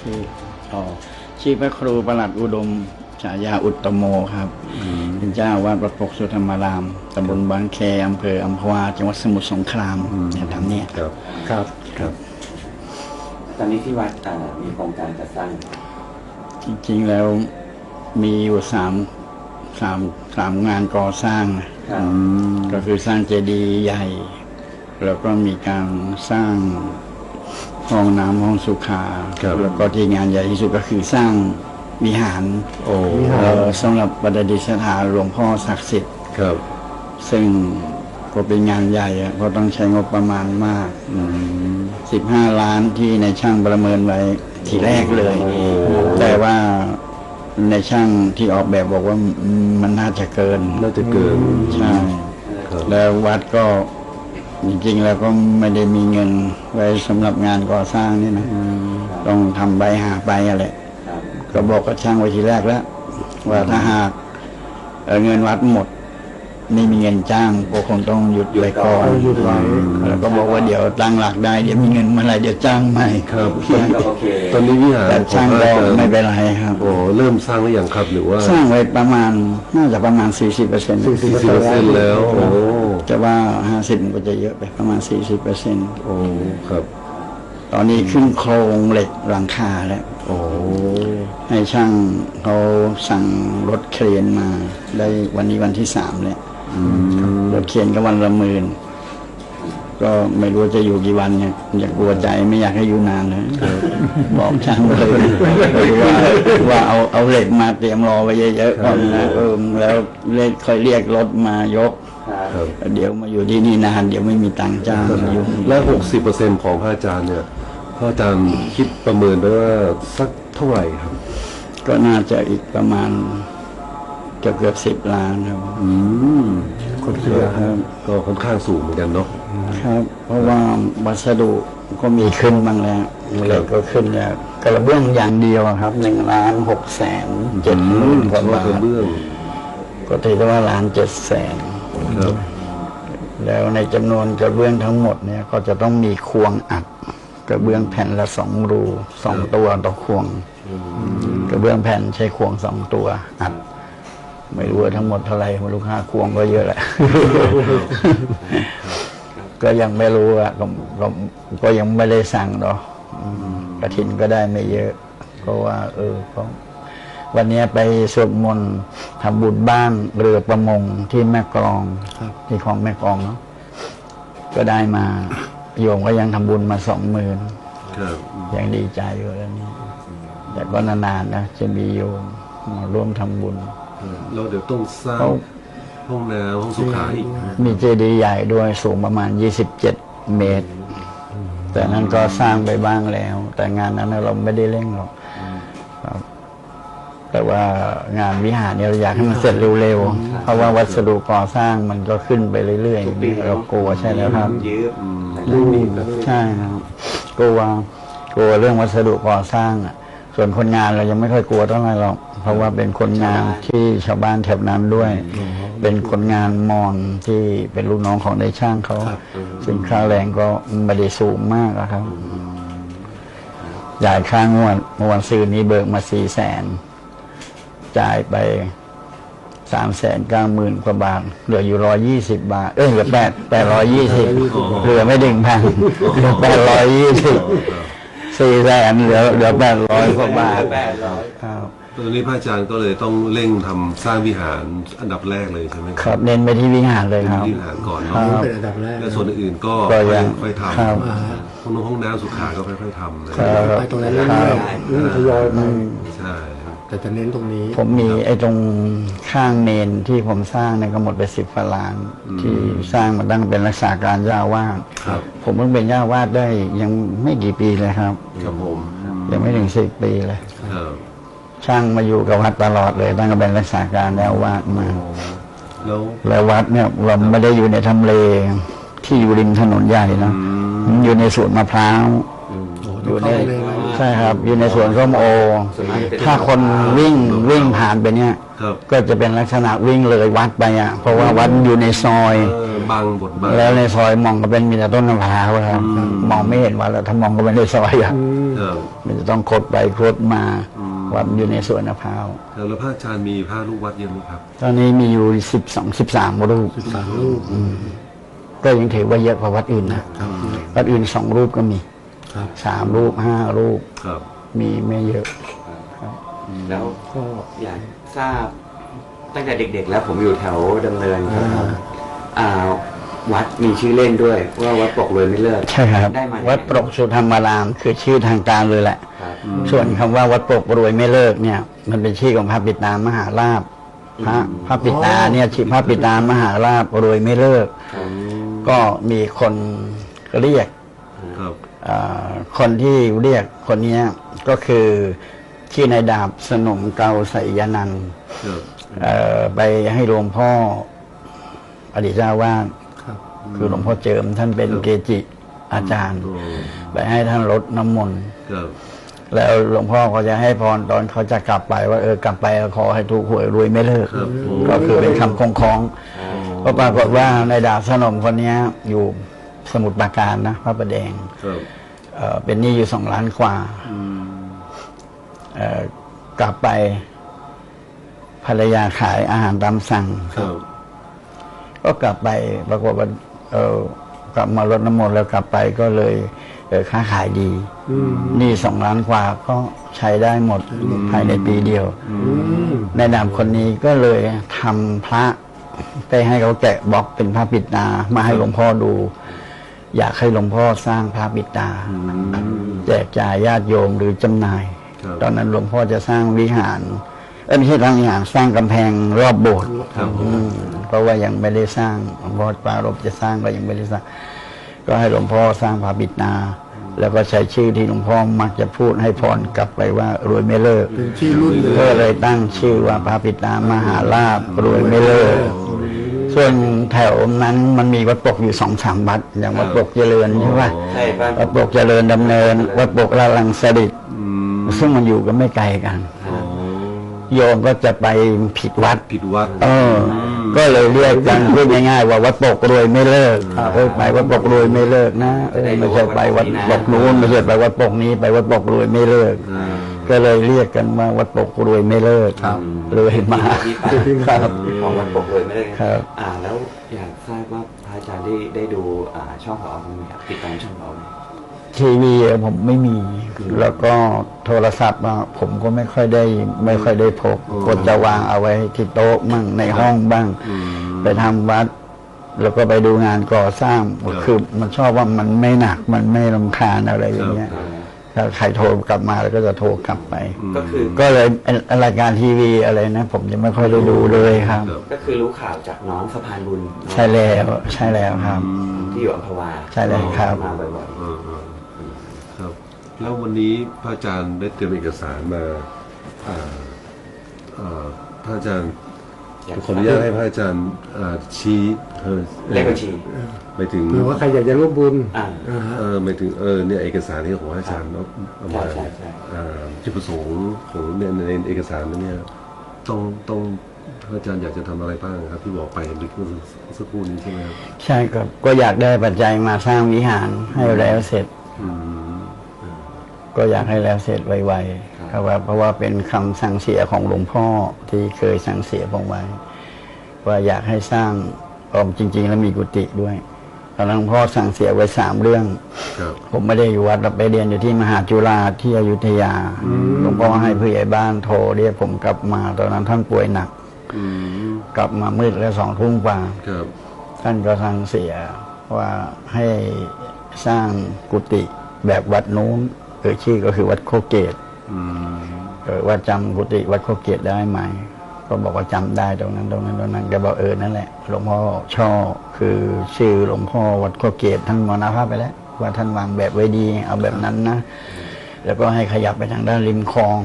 ชื่ออ๋อชื่อพระครูประหลัดอุดมฉายาอุตตโมครับเป็นเจ้าอาวาดวัดปกสุธรรมารามตำบลบางแคอำเภออัมพวาจังหวัดสมุทรสงครามเนี่ยทำเนี่ยครับครับครับตอนนี้ที่วัดอ่ามีโครงการจัดสร้าง จริงๆแล้วมีอยู่สามสามสามงานก่อสร้างนะครับก็คือสร้างเจดีย์ใหญ่ แล้วก็มีการสร้าง ห้องน้ำห้องสุขาครับแล้วก็ที่งานใหญ่ที่สุดก็คือสร้างวิหารโอ้เอ่อสำหรับประดิษฐานหลวงพ่อศักดิ์สิทธิ์ ครับ ซึ่งก็เป็นงานใหญ่อะก็ต้องใช้งบประมาณมากอืม15ล้านที่ในช่างประเมินไว้ทีแรกเลยแต่ว่าในช่างที่ออกแบบบอกว่ามันน่าจะเกิน น่าจะเกิน ใช่ ครับ แล้ววัดก็ จริงๆ แล้วก็ไม่ได้มีเงินไว้สำหรับงานก่อสร้างนี่นะต้องทำใบหาไปอะไรครับก็บอกกับช่างไว้ทีแรกแล้ว ว่าถ้าหากเอ่อเงินวัดหมด ไม่มีเงินจ้างก็คงต้องหยุดไว้ก่อนหยุดไว้แล้วก็บอกว่าเดี๋ยวตั้งหลักได้เดี๋ยวมีเงินเมื่อไหรเดี๋ยวจ้างใหม่ครับช่างก็โอเคตอนนี้วิหารแต่ของช่างพระก็อาจารย์ไม่เป็นไรครับโอ้เริ่มสร้างหรือยังครับหรือว่า สร้างไว้ประมาณน่าจะประมาณ40เปอร์เซ็นต์สี่สิบเปอร์เซ็นต์แล้วโอ้ แต่ว่า50มันก็จะเยอะไปประมาณ40เปอร์เซ็นต์โอ้ครับ ตอนนี้ขึ้นโครงเหล็กหลังคาแล้วโอ้ให้ช่างเขาสั่งรถเครนมา ได้วันนี้วันที่สามแล้วอืมรถเครนก็วันละหมื่นก็ไม่รู้จะอยู่กี่วันเนี่ยอยากกลัวใจไม่อยากให้อยู่นานเลยบอกช่างเลยว่าว่าเอาเอาเหล็กมาเตรียมรอไว้เยอะๆก่อนนะเออแล้วเรียกค่อยเรียกรถมายกครับครับ เดี๋ยวมาอยู่ที่นี่นานเดี๋ยวไม่มีตังค์จ้างอยู่และหกสิบเปอร์เซ็นต์ของพระอาจารย์เนี่ยพระอาจารย์คิดประเมินไปว่าสักเท่าไหร่ครับ ก็น่าจะอีกประมาณเกือบเกือบสิบล้านครับอืมคนเสือครับก็ค่อนข้างสูงเหมือนกันเนาะครับ เพราะว่าวัสดุก็มีขึ้นบ้างแล้วเหล็กก็ขึ้นแล้วกระเบื้องอย่างเดียวอะครับหนึ่งล้านหกแสนเจ็ดหมื่นกว่าบาเฉพะกระทเบื้องก็ถือได้ว่าล้านเจ็ดแสน ครับ แล้วในจำนวนกระเบื้องทั้งหมดเนี่ยก็จะต้องมีควงอัด กระเบื้องแผ่นละสองรูสองตัวต่อควง กระเบื้องแผ่นใช้ควงสองตัวอัด ไม่รู้ว่าทั้งหมดเท่าไหร่ไม่รู้ค่าควงก็เยอะแหละก็ยังไม่รู้อะก็ก็ก็ยังไม่ได้สั่งเนาะอืมกระถินก็ได้ไม่เยอะ เพราะว่า เออก็ วันเนี้ยไปสวดมนต์ทำบุญบ้านเรือประมงที่แม่กลองที่ของแม่กลองเนาะก็ได้มาโยมก็ยังทำบุญมาสองหมื่นครับยังดีใจอยู่แล้วนี่แต่ก็นานๆนะจะมีโยมมาร่วมทำบุญเราเดี๋ยวต้องสร้างเขาห้องน้ำห้องสุขาอีกมีเจดีย์ใหญ่ด้วยสูงประมาณ27เมตร แต่นั้นก็สร้างไปบ้างแล้ว แต่งานนั้นเราไม่ได้เร่งหรอกครับ แต่ว่างานวิหารเนี่ยเราอยากให้มันเสร็จเร็วๆ เพราะว่าวัสดุก่อสร้างมันก็ขึ้นไปเรื่อยทุกปีๆ เรากลัวใช่แล้วครับยืมรูปใช่ครับกลัวกลัวเรื่องวัสดุก่อสร้างอะส่วนคนงานเรายังไม่ค่อยกลัวเท่าไหร่หรอก เพราะว่าเป็นคนงานที่ชาวบ้านแถวนั้นด้วย เป็นคนงานมอนที่เป็นลูกน้องของในช่างเขาซึ่งค่าแรงก็ไม่ได้สูงมากอะครับ จ่ายค่างวดเมื่อวันซื้อนี้เบิกมาสี่แสน จ่ายไปสามแสนเก้าหมื่นกว่าบาท เหลืออยู่ร้อยี่สิบบาท เอ้ยเหลือแปดแปดร้อยยี่สิบเหลือไม่ถึงพันเหลือแปดร้อยยี่สิบสี่แสนเหลือเหลือแปดร้อยกว่าบาทแปดร้อยครับตอนนี้พระอาจารย์ก็เลยต้องเร่งทำสร้างวิหารอันดับแรกเลยใช่ไหมครับ เน้นไปที่วิหารเลยครับวิหารก่อนครัเนาะบเป็นอันดับแรกและส่วนอื่นๆก็ก็ค่ยัอยงค่อยทครับำห้องน้ำห้องน้ำสุขาก็ค่อยๆทำนะครัไปตรงนั้นเรื่อยๆเรื่อยๆทยอยไปใช่ครับ แต่จะเน้นตรงนี้ ผมมีไอ้ตรงข้างเนนที่ผมสร้างเนี่ยก็หมดไปสิบฝล้าน ที่สร้างมาตั้งเป็นรักษาการเจ้าอาวาสครับ ผมเพิ่งเป็นเจ้าอาวาสได้ยังไม่กี่ปีเลยครับ ครับผมยังไม่ถึงสิบปีเลยครับช่างมาอยู่กับวัดตลอดเลย ตั้งแต่เป็นรักษาการเจ้าอาวาสมาแล้วแล้ววัดเนี่ยเราไม่ได้อยู่ในทำเลที่อยู่ริมถนนใหญ่นะอืมมันอยู่ในสวนมะพร้าวโอ้อยู่ในเข้าเลยนะ ใใช่ครับ อยู่ในสวนส้มโอ ส่วนมากจะเป็นถ้าคนวิ่งวิ่งผ่านไปเนี่ย ครับก็จะเป็นลักษณะวิ่งเลยวัดไปอะ เพราะว่าวัดอยู่ในซอย เออบางบทบาท แล้วในซอยมองก็เป็นมีแต่ต้นมะพร้าวครับมองไม่เห็นวัดแล้วถ้ามองก็ไม่ได้ซอยอะครับ มันจะต้องคดไปคดมาวัดอยู่ในสวนมะพร้าวครับแล้วพระอาจารย์มีพระลูกวัดเยอะไหมครับ ตอนนี้มีอยู่สิบสองสิบสามรูปสิบสามรูปก็ยังถือว่าเยอะกว่าวัดอื่นนะวัดอื่นสองรูปก็มี ครับ สามรูปห้ารูปครับ มีไม่เยอะแล้วก็อยากทราบตั้งแต่เด็ก ๆ แล้วผมอยู่แถวดำเนินครับอ่าวัดมีชื่อเล่นด้วย ว่าวัดปกรวยไม่เลิกใช่ครับได้มาวัดปรกสุธรรมาราม คือชื่อทางการเลยแหละครับส่วนคำว่าวัดปรกรวยไม่เลิกเนี่ย มันเป็นชื่อของพระปิดตามหาราบพระพระปิดตาเนี่ยชื่อพระปิดตามหาราบรวยไม่เลิก ก็มีคนเรียก ครับเอ่อคนที่เรียกคนเนี้ยก็คือชื่อนายดาบสนมเกาไสยนันท์ครับเอ่อไปให้หลวงพ่ออดีตเจ้าวาดครับคือหลวงพ่อเจิมท่านเป็นเกจิอาจารย์โอ้ไปให้ท่านรดน้ำมนต์ครับแล้วหลวงพ่อก็จะให้พรตอนเขาจะกลับไปว่าเออกลับไปขอให้ถูกหวยรวยไม่เลิกครับก็คือเป็นคำคงคล้องก็ปรากฏว่าในดาบสนมคนเนี้ยอยู่ สมุทรปราการนะพระประแดงครับเอ่อเป็นหนี้อยู่สองล้านกว่าอืมเอ่อกลับไปภรรยาขายอาหารตามสั่งครับก็กลับไปปรากฏว่าเออกลับมาลดน้ำมนต์แล้วกลับไปก็เลยเออค้าขายดีหนี่สองล้านกว่าก็ใช้ได้หมดภายในปีเดียวในนามคนนี้ก็เลยทำพระไปให้เขาแกะบล็อกเป็นพระปิดตามาให้หลวงพ่อดู อยากให้หลวงพ่อสร้างพระปิดตาแจกจ่ายญาติโยมหรือจำหน่ายครับตอนนั้นหลวงพ่อจะสร้างวิหารเอ้ยไม่ใช่สร้างวิหารสร้างกำแพงรอบโบสถ์ครับผมอืมเพราะว่ายังไม่ได้สร้างหลวงพ่อปรารบจะสร้างก็ยังไม่ได้สร้าง ก็ให้หลวงพ่อสร้างพระบิดาแล้วก็ใช้ชื่อที่หลวงพ่อมักจะพูดให้พรกลับไปว่ารวยไม่เลิกเป็นชื่อรุ่นเลยก็เลยตั้งชื่อว่าพระปิตามหาลาบรวยไม่เลิก ส่วนแถวนั้นมันมีวัดปกอยู่สองสามวัด อย่างวัดปกเจริญใช่ปะใช่บ้านวัดปกเจริญดำเนิน วัดปกลาลังสดิตอืมซึ่งมันอยู่กันไม่ไกลกันอ๋อโยมก็จะไปผิดวัดผิดวัด เออ ก็เลยเรียกกันพูดง่ายๆว่าวัดปกรวยไม่เลิกเออไปวัดปกรวยไม่เลิกนะเออไม่ใช่ไปวัดปกนู้นไม่ใช่ไปวัดปกนี้ไปวัดปกรวยไม่เลิกอ่า ก็เลยเรียกกันว่าวัดปกรวยไม่เลิกเลยมา ที่ไปครับ ของวัดปกรวยไม่เลิกครับ อ่า แล้วอยากทราบว่าพระอาจารย์ได้ได้ดูอ่าช่องของเราไหมครับติดตามช่องของเราไหม ทีวีผมไม่มี แล้วก็โทรศัพท์อะผมก็ไม่ค่อยได้ ไม่ค่อยได้พกก็จะวางเอาไว้ที่โต๊ะมั่งในห้องบ้างไปทำวัด แล้วก็ไปดูงานก่อสร้างคือมันชอบว่ามันไม่หนักมันไม่รำคาญอะไรอย่างเงี้ย ถ้าใครโทรกลับมาแล้วก็จะโทรกลับไป ก็คือก็เลยรายการทีวีอะไรนะ ผมยังไม่ค่อยได้ดูเลยครับ ก็คือรู้ข่าวจากน้องสะพานบุญใช่แล้วใช่แล้วครับ ที่อยู่อัมพวาใช่แล้วครับมาบ่อยเออเออครับ แล้ววันนี้พระอาจารย์ได้เตรียมเอกสารมาอ่าอ่าพระอาจารย์ๆอยากขออนุญาตให้พระอาจารย์อ่าชี้เออเลขบัญชี หมายถึงหรือว่าใครอยากจะร่วมบุญอ่าอ่าฮะเออหมายถึงเออเนี่ยเอกสารที่ของพระอาจารย์เอาเอามาใช่ใช่ใช่ อ่าจุดประสงค์ของเนี่ยในเอกสารนั้นเนี่ยต้องต้องพระอาจารย์อยากจะทำอะไรบ้างครับ ที่บอกไปเมื่อสักครู่นี้ใช่ไหมครับใช่ครับก็อยากได้ปัจจัยมาสร้างวิหารให้แล้วเสร็จ อืมก็อยากให้แล้วเสร็จไวๆครับว่าเพราะว่าเป็นคำสั่งเสียของหลวงพ่อที่เคยสั่งเสียผมไว้ ว่าอยากให้สร้างออมจริง ๆ แล้วมีกุฏิด้วยต อนนั้นหลวงพ่อสั่งเสียไว้สามเรื่อง ครับ ผมไม่ได้อยู่วัดเราไปเรียนอยู่ที่มหาจุฬาที่อยุธยาหลวงพ่อให้ผู้ใหญ่บ้านโทรเรียกผมกลับมา ตอนนั้นท่านป่วยหนักอืมกลับมามืดแล้วสองทุ่มกว่า ครับ ท่านก็สั่งเสียว่าให้สร้างกุฏิแบบวัดนู้นเออชื่อก็คือวัดโคเกตอืม เออว่าจำกุฏิวัดโคเกตได้ไหม ก็บอกว่าจำได้ตรงนั้นตรงนั้นตรงนั้นแกบอกเออนั่นแหละหลวงพ่อช่อคือชื่อหลวงพ่อวัดโคเกตท่านมรณภาพไปแล้ว ว่าท่านวางแบบไว้ดี เอาแบบนั้นนะ แล้วก็ให้ขยับไปทางด้านริมคลอง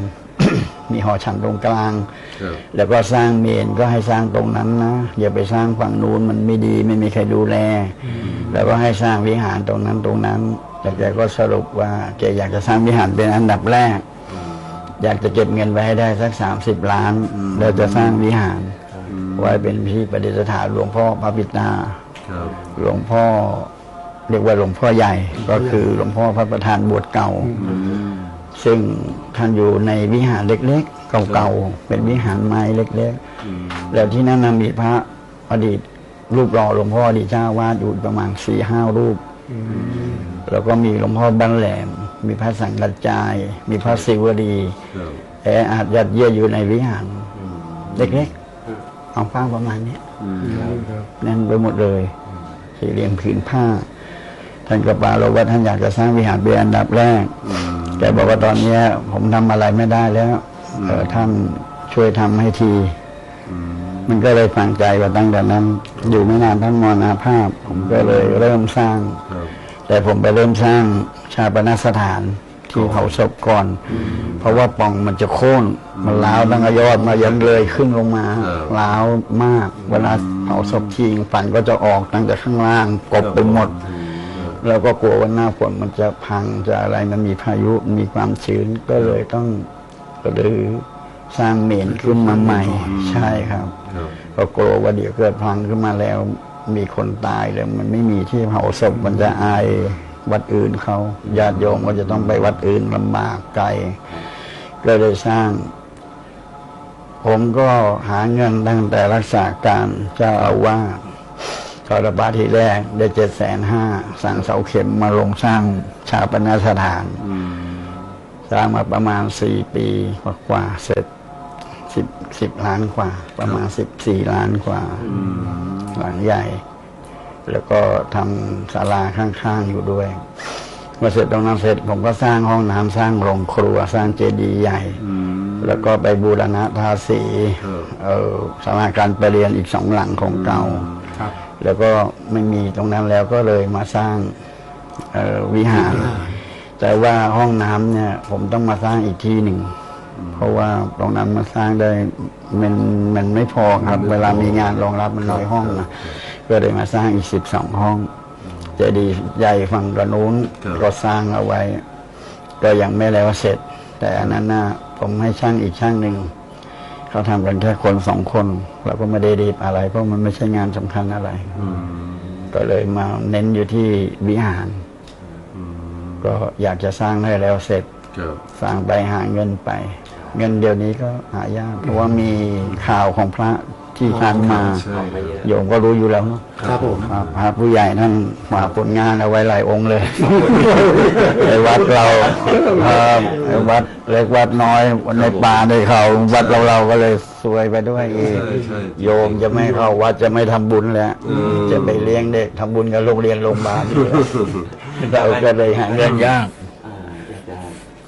มีหอฉันตรงกลางครับแล้วก็สร้างเมนก็ให้สร้างตรงนั้นนะอย่าไปสร้างฝั่งนู้นมันไม่ดีไม่มีใครดูแล แล้วก็ให้สร้างวิหารตรงนั้นตรงนั้นแต่แกก็สรุปว่าแกอยากจะสร้างวิหารเป็นอันดับแรก อยากจะเก็บเงินไว้ให้ได้สักสามสิบล้านแล้วจะสร้างวิหาร ไว้เป็นที่ประดิษฐานหลวงพ่อพระปิตาครับหลวงพ่อเรียกว่าหลวงพ่อใหญ่ก็คือหลวงพ่อพระประธานบวชเก่า ซึ่งท่านอยู่ในวิหารเล็กๆ เก่าๆ เป็นวิหารไม้เล็กๆ แล้วที่นั่นนะมีพระอดีตรูปหล่อหลวงพ่ออดีตเจ้าวาดอยู่ประมาณสี่ห้ารูป แล้วก็มีหลวงพ่อบ้านแหลม มีพระสังกัจจาย มีพระศิวดีครับแออาจยัดเยียดอยู่ในวิหาร เล็กๆเอาฟ้างประมาณเนี้ยอืมครับแน่นไปหมดเลยสี่เหลี่ยมผืนผ้า ท่านก็ปรารภว่าท่านอยากจะสร้างวิหารเป็นอันดับแรกอืมแกบอกว่าตอนเนี้ยผมทำอะไรไม่ได้แล้วเออท่านช่วยทำให้ทีอืมมันก็เลยฝังใจว่าตั้งแต่นั้น อยู่ไม่นานท่านมรณภาพ ผมก็เลยเริ่มสร้างครับ แต่ผมไปเริ่มสร้างชาปนสถานที่เผาศพก่อน เพราะว่าป่องมันจะโค่นมันล้าวตั้งยอดมายันเลยขึ้นลงมาล้าวมาก เวลาเผาศพทิ้งฟันก็จะออกตั้งแต่ข้างล่างกบไปหมดแล้วก็กลัวว่าหน้าฝนมันจะพังจะอะไรมันมีพายุมีความชื้นก็เลยต้องก็เลยสร้างเมนขึ้นมาใหม่ใช่ครับครับก็กลัวว่าเดี๋ยวเกิดพังขึ้นมาแล้ว มีคนตายแล้วมันไม่มีที่เผาศพมันจะอายวัดอื่นเขาญาติโยมก็จะต้องไปวัดอื่นลำบากไกลก็เลยสร้าง ผมก็หาเงินตั้งแต่รักษาการเจ้าอาวาสกระบาทีแรกได้เจ็ดแสนห้าสั่งเสาเข็มมาลงสร้างชาปนสถานอืมสร้างมาประมาณสี่ปีกว่าๆเสร็จ สิบสิบล้านกว่า ประมาณสิบสี่ล้านกว่าหลังใหญ่ แล้วก็ทำศาลาข้างๆอยู่ด้วยเมื่อเสร็จตรงนั้นเสร็จผมก็สร้างห้องน้ำสร้างโรงครัวสร้างเจดีย์ใหญ่อืมแล้วก็ไปบูรณะทาสีครับเออศาลาการประเรียนอีกสองหลังของเก่าครับแล้วก็ไม่มีตรงนั้นแล้วก็เลยมาสร้างเอ่อวิหาร แต่ว่าห้องน้ำเนี่ย ผมต้องมาสร้างอีกที่หนึ่ง เพราะว่าตรงนั้นมาสร้างได้มันมันไม่พอครับ เวลามีงานรองรับมันน้อยห้องนะก็เลยมาสร้างอีกสิบสองห้องเจดีย์ใหญ่ฝั่งกระนู้นครับก็สร้างเอาไว้ ก็ยังไม่แล้วเสร็จ แต่อันนั้นนะผมให้ช่างอีกช่างหนึ่งเขาทำกันแค่คนสองคนเราก็ไม่ได้รีบอะไร เพราะมันไม่ใช่งานสำคัญอะไรอืมก็เลยมาเน้นอยู่ที่วิหารอืมก็อยากจะสร้างให้แล้วเสร็จครับ สร้างไปหาเงินไป เงินเดี๋ยวนี้ก็หายาก เพราะว่ามีข่าวของพระที่ท่านมาใช่ออกมาเยอะโยมก็รู้อยู่แล้วเนาะครับผมครับพระผู้ใหญ่ท่านฝากผลงานเอาไว้หลายองค์เลยในวัดเราครับในวัดเล็กวัดน้อยในป่าในเขาวัดเราเราก็เลยซวยไปด้วยอีกใช่ใช่โยมจะไม่เข้าวัดจะไม่ทำบุญแล้วอืมจะไปเลี้ยงเด็กทำบุญกับโรงเรียนโรงพยาบาลอยู่แล้วเราก็เลยหาเงินยาก อ่าอยากจะ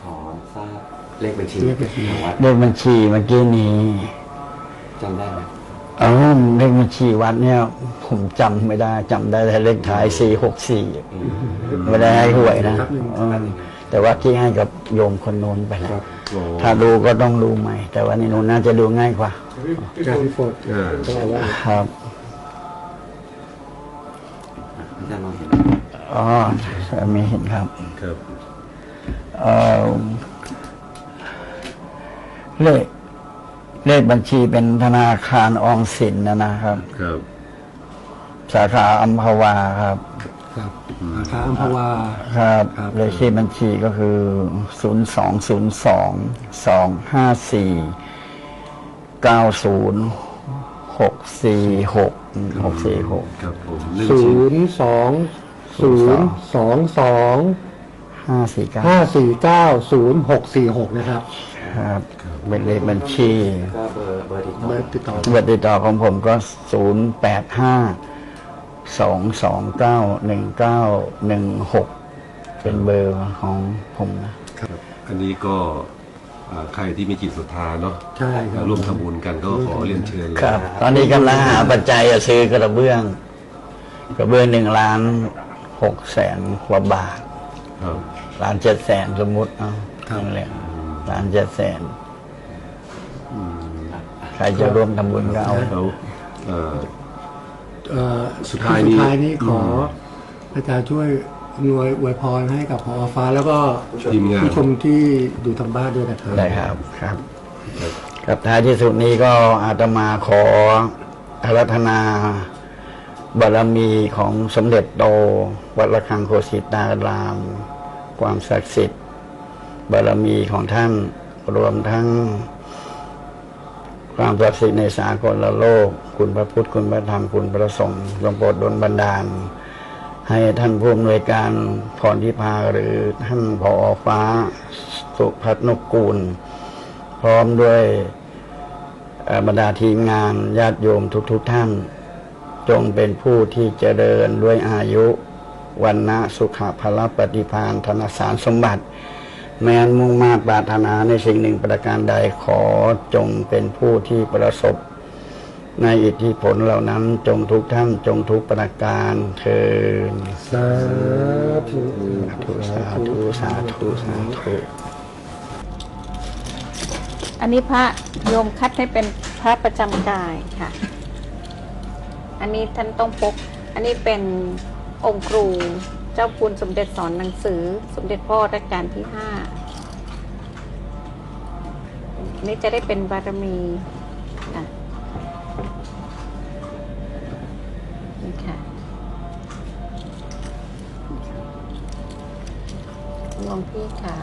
ขอทราบ เลขบัญชีเลขบัญชีของวัดเลขบัญชีเมื่อกี้นี้จำได้ไหมเออเลขบัญชีวัดเนี่ย ผมจำไม่ได้จำได้แต่เลขท้ายสี่หกสี่ไม่ได้ให้หวยนะเออแต่ว่าที่ให้กับโยมคนโน้นไปแล้วโอ้ถ้าดูก็ต้องดูใหม่ แต่ว่านี่นู้นน่าจะดูง่ายกว่าการที่โฟดอ่าต้องเอาว่าครับอาจารย์มองเห็นอ๋อไม่เห็นครับครับเอ่อ เลข เลขบัญชีเป็นธนาคารออมสินนะนะครับ ครับ สาขาอัมพวาครับ ครับอาคาอัมพวา ครับ ครับ เลขที่บัญชีก็คือศูนย์สองศูนย์สองสองห้าสี่เก้าศูนย์หกสี่หกหกสี่หกครับผมเรื่องศูชีวิตนย์สองศูนย์สองสองห้าสี่เก้าห้าสี่เก้าศูนย์หกสี่หกนะครับ ครับเป็นเลขบัญชีก็เบอร์เบอร์ติดต่อเบอร์ติดต่อเบอร์ติดต่อของผมก็ศูนย์แปดห้าสองสองเก้าหนึ่งเก้าหนึ่งหกเป็นเบอร์ของผมนะอันนี้ก็อ่าใครที่มีจิตศรัทธาเนาะใช่ครับ ร่วมทำบุญกันก็ขอเรียนเชิญเลยครับ ตอนนี้กำลังหาปัจจัยจะซื้อกระเบื้อง กระเบื้องหนึ่งล้านหกแสนกว่าบาทครับ ล้านเจ็ดแสนสมมุติเอาครับ นั่นแหละ ล้านเจ็ดแสนใครจะร่วมทำบุญก็เอาแล้วเอ่อเอ่อสุดท้ายนี้สุดท้ายนี้ขออาจารย์ช่วยอำนวยอวยพรให้กับพอฟ้าแล้วก็ทีมงานผู้ชมที่ดูทางบ้านด้วยนะครับ ได้ครับครับ ครับท้ายที่สุดนี้ก็อาตมาขออารัธนาบารมีของสมเด็จโต วัดระฆังโคสิตาราม ความศักดิ์สิทธิ์ บารมีของท่านรวมทั้ง ความศักดิ์สิทธิ์ในสากลโลก คุณพระพุทธคุณพระธรรมคุณพระสงฆ์ทรงโปรดดลบันดาล ให้ท่านผู้อำนวยการพรทิพาหรือท่านผอฟ้า สุพัฒนกกูล พร้อมด้วยบรรดาทีมงานญาติโยมทุกๆทท่าน จงเป็นผู้ที่เจริญด้วยอายุวันนะสุขภละปฏิพานธนสารสมบัติ แม้นมุ่งมาตรปรารถนาในสิ่งหนึ่งประการใดขอจงเป็นผู้ที่ประสบ ในอิทธิผลเหล่านั้นจงทุกท่านจงทุกประการเทินสาธุสาธุสาธุสาธุอันนี้พระโยมคัดให้เป็นพระประจำกายค่ะ อันนี้ท่านต้องพก อันนี้เป็นองค์ครู เจ้าคุณสมเด็จสอนหนังสือ สมเด็จพ่อรัชกาลที่ห้าอันนี้จะได้เป็นบารมีค่ะนี่ค่ะหลวงพี่ค่ะ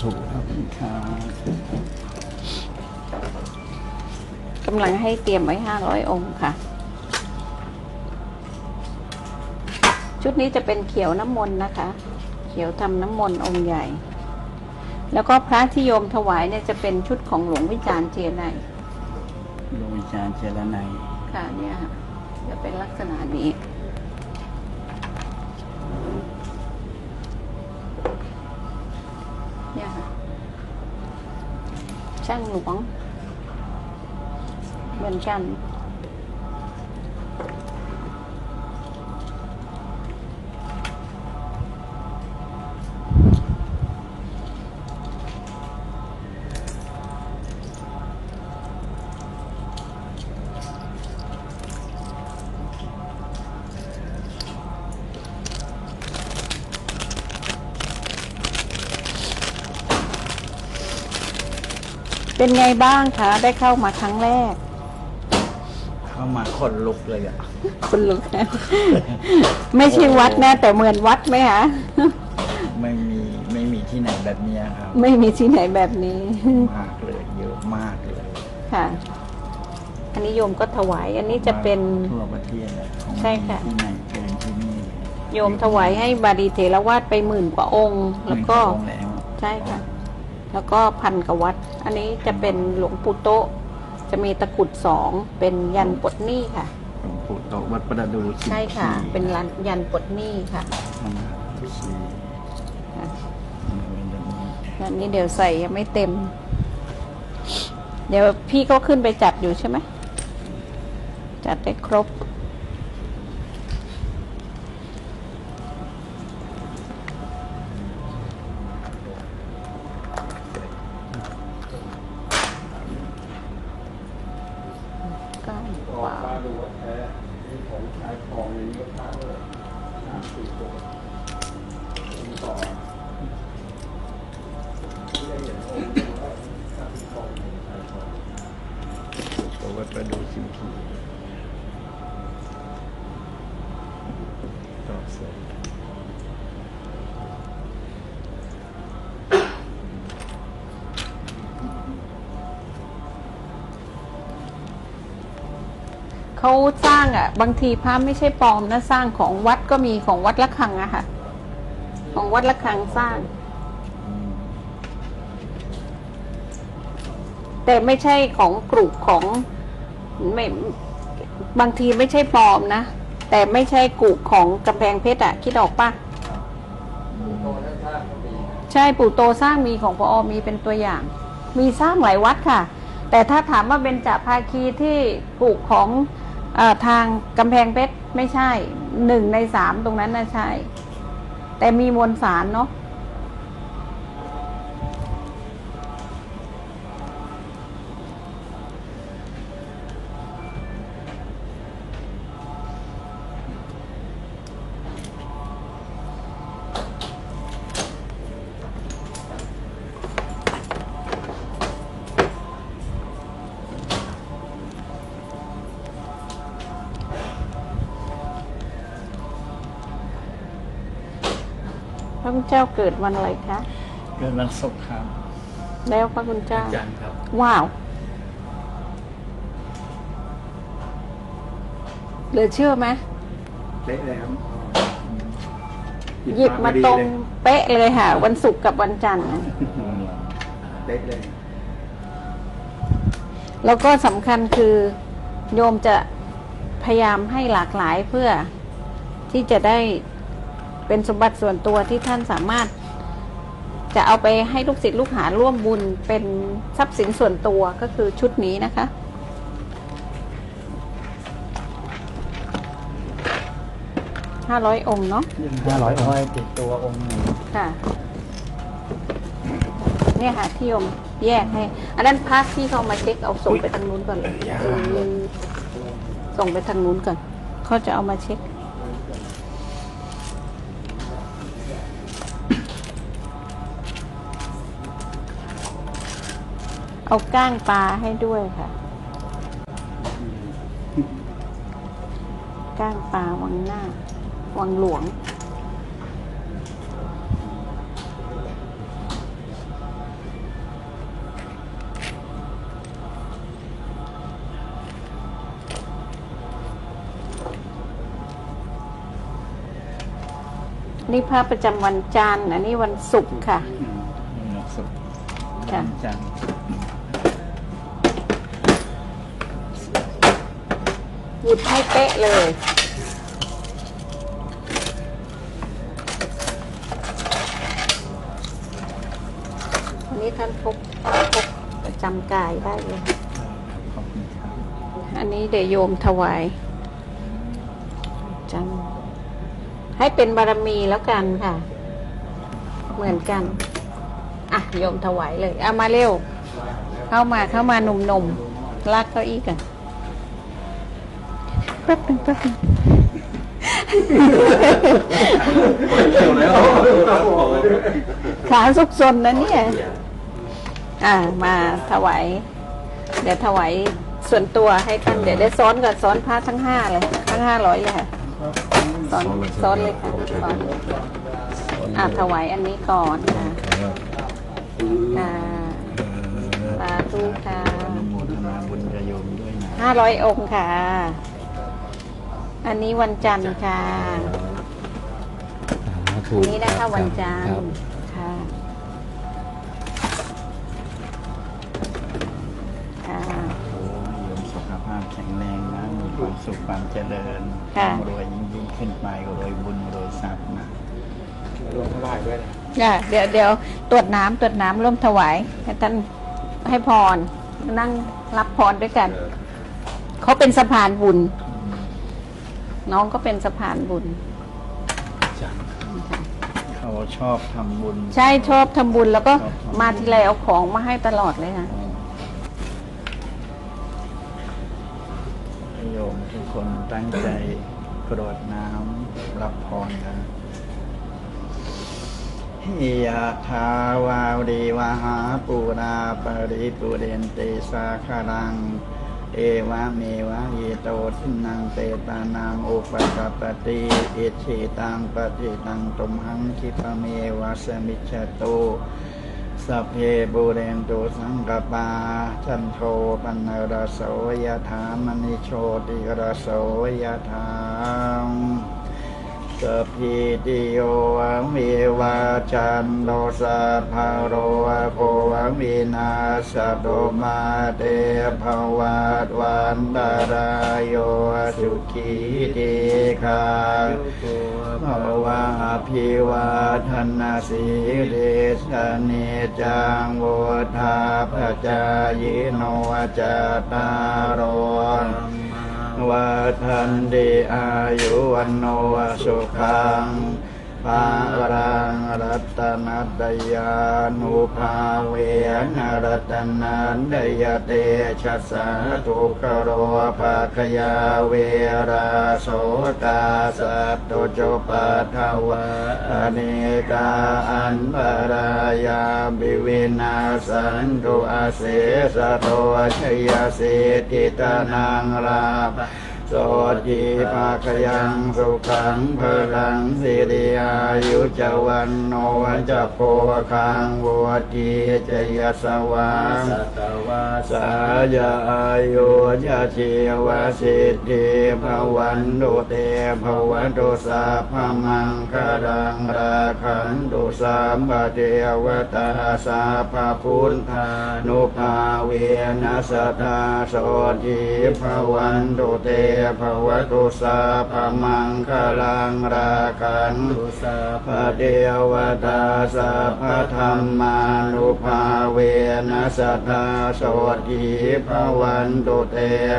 สุขครับครับกำลังให้เตรียมไว้ห้าร้อยองค์ค่ะ ชุดนี้จะเป็นเขียวน้ำมนต์นะคะ เขียวทำน้ำมนต์องค์ใหญ่ แล้วก็พระที่โยมถวายเนี่ยจะเป็นชุดของหลวงวิจารณ์เจไนยดวงวิจารณ์เจรไนยค่ะเนี่ยค่ะจะเป็นลักษณะนี้เนี่ยค่ะช่างหลวงเหมือนกัน เป็นไงบ้างคะได้เข้ามาครั้งแรก เข้ามาคนลุกเลยอะ คุณลุกนะไม่ใช่วัดนะแต่เหมือนวัดไหมคะไม่มีไม่มีที่ไหนแบบเนี้ยครับไม่มีที่ไหนแบบนี้มากเลยเยอะมากเลยค่ะ อันนี้โยมก็ถวาย อันนี้จะเป็น ทั่วประเทศเลยของใช่ค่ะ ที่ไหนเกินที่นี่โยมถวายให้บาดีเทรวาสไปหมื่นกว่าองค์ แล้วก็ ไม่ต้องแล้วใช่ค่ะ แล้วก็พันกว่าวัดอันนี้จะเป็นหลวงปู่โตะจะมีตะกรุดสองเป็นยันปลดหนี้ค่ะ หลวงปู่โตวัดประดูสิใช่ค่ะ เป็นยันยันปลดหนี้ค่ะมันสีค่ะมันเป็นแบบนี้อันนี้เดี๋ยวใส่ยังไม่เต็ม เดี๋ยวพี่ก็ขึ้นไปจัดอยู่ใช่ไหมจัดได้ครบ เขาสร้างอะ บางทีพระไม่ใช่ปลอมนะสร้างของวัดก็มีของวัดละคังอะค่ะ ของวัดละคังสร้าง แต่ไม่ใช่ของกรุของไม่บางทีไม่ใช่ปลอมนะ แต่ไม่ใช่กรุของกำแพงเพชรอะคิดออกปะใช่ปู่โตสร้างมีของพอมีเป็นตัวอย่าง มีสร้างหลายวัดค่ะ แต่ถ้าถามว่าเป็นจ่าภาคีที่ปลูกของเออ ทางกำแพงเพชรไม่ใช่หนึ่งในสามตรงนั้นนะใช่ แต่มีมวลสารเนาะ เจ้าเกิดวันอะไรคะ เกิดวันศุกร์ครับแล้วพระคุณเจ้า จันทร์ครับว้าว เหลือเชื่อไหมเป๊ะเลยครับหยิบมาตรงเป๊ะเลยค่ะ วันศุกร์กับวันจันทร์นะเป๊ะเลยแล้วก็สำคัญคือโยมจะพยายามให้หลากหลายเพื่อที่จะได้ เป็นสมบัติส่วนตัวที่ท่านสามารถ จะเอาไปให้ลูกศิษย์ลูกหาร่วมบุญเป็นทรัพย์สินส่วนตัวก็คือชุดนี้นะคะห้าร้อยองค์เนาะห้าร้อยอ้อยติดตัวองค์หนึ่งค่ะ เนี่ยค่ะที่โยมแยกให้ อันนั้นพักที่เขามาเช็คเอาส่งไปทางนู้นก่อนเลยเออส่งไปทางนู้นก่อนเขาจะเอามาเช็ค เอาก้างปลาให้ด้วยค่ะ ก้างปลาวังหน้า วังหลวง นี่พระประจำวันจันทร์อันนี้วันศุกร์ค่ะวันศุกร์ค่ะวันจัน หยิบให้เป๊ะเลย วันนี้ท่านพกพกประจำกายได้เลย อันนี้เดี๋ยวโยมถวายจันให้เป็นบารมีแล้วกันค่ะ เหมือนกัน อะโยมถวายเลย เอามาเร็ว เข้ามาเข้ามาหนุ่มๆลากเก้าอี้กัน แป๊บหนึงแป๊บหนึงขาสุกซนนะเนี่ย อ่ามาถวายเดี๋ยวถวายส่วนตัวให้ท่านเดี๋ยวได้ซ้อนกับซ้อนพระทั้งห้าเลยทั้งห้าร้อยเลยค่ะซ้อนซ้อนเลยค่ะซ้อนอ่าถวายอันนี้ก่อนค่ะค่ะสาธุค่ะอนุโมทนาบุญกระโยมด้วยนะห้าร้อยองค์ค่ะ อันนี้วันจันทร์ค่ะอันนี้นะคะวันจันทร์ค่ะค่ะ โอ้โยมสุขภาพแข็งแรงนะ มีความสุขความเจริญค่ะ รวยยิ่งยิ่งขึ้นไปรวยบุญรวยทรัพย์นะค่ะเดี๋ยวเดี๋ยวตรวจน้ำตรวจน้ำร่วมถวายให้ท่านให้พร นั่งรับพรด้วยกัน เขาเป็นสะพานบุญ น้องก็เป็นสะพานบุญเขาชอบทำบุญ ใช่ชอบทำบุญแล้วก็มาทีไรเอาของมาให้ตลอดเลยค่ะโยมทุกคนตั้งใจกรวดน้ำรับพรกันยะทาวาริวหาปูราปริปุเรนติสาคารัง เอวะเมวะเยโตทินังเตตานังอุปกปะติอิชิตังปฏิตังตุมหังคิปะเมวะสมิจฉโตสัพเพบุเรนตุสังกปาจันโทปันนรโสยธามณิโชติรโสยธาม สพพิติโยวิวาจันโนสัพพะโรโภววินาสตุมาเตภวัตวันตารายโยสุขีติคาภาวะอภิวาทนาสีเดชเนจังโวธาปจายโนจตารโร วัฒนติอายุวันโนสุขัง ภารังรัตนัตยานุภาเวนรัตนันดยเตชัสสะทุกขโรภาคยาเวราโสกาสัตตุจุปัทวะอเนกาอันปรายาบิวินาสันตุอาเสสะโตชยสิทิตานังราภ โสจีภาคยังสุขังพลังสิริอายุจวันโนจะโพคังวัวจีจยสวาสัตวาสายาอายุยาชีวสิทธิภวันตุเตภวันตุสัพพมังคารังราคันตุสัมปเทวตาสัพพพุทธานุภาเวนัสตาโสทีภวันตุเตภวตุสัพมังคารังราคันตุสัพเทวตาสัพธรรมานุภาเวนัสตตาโสทีภวันตุเต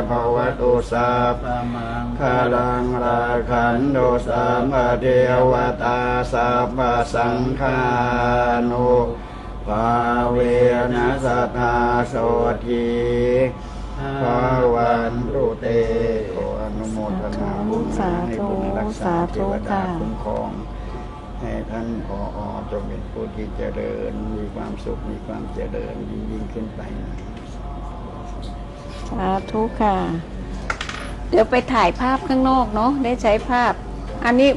ภวตุสัพมังคารังราคันตุสัพเทวตาสัพสังฆานุภาเวนัสตตาโสทีภวันตุเต สาธุให้บุญรักษาสาธุเทวดาค่ะ คุ้มครองให้ท่านพออจงเป็นผู้ที่เจริญ มีความสุขมีความเจริญยิ่งยิ่งขึ้นไปนะสาธุค่ะ เดี๋ยวไปถ่ายภาพข้างนอกเนาะได้ใช้ภาพ อันนี้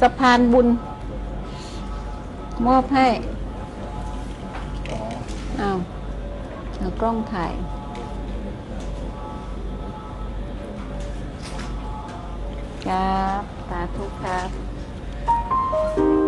สะพานบุญ มอบให้ อ้าวเอากล้องถ่าย ครับสาธุครับ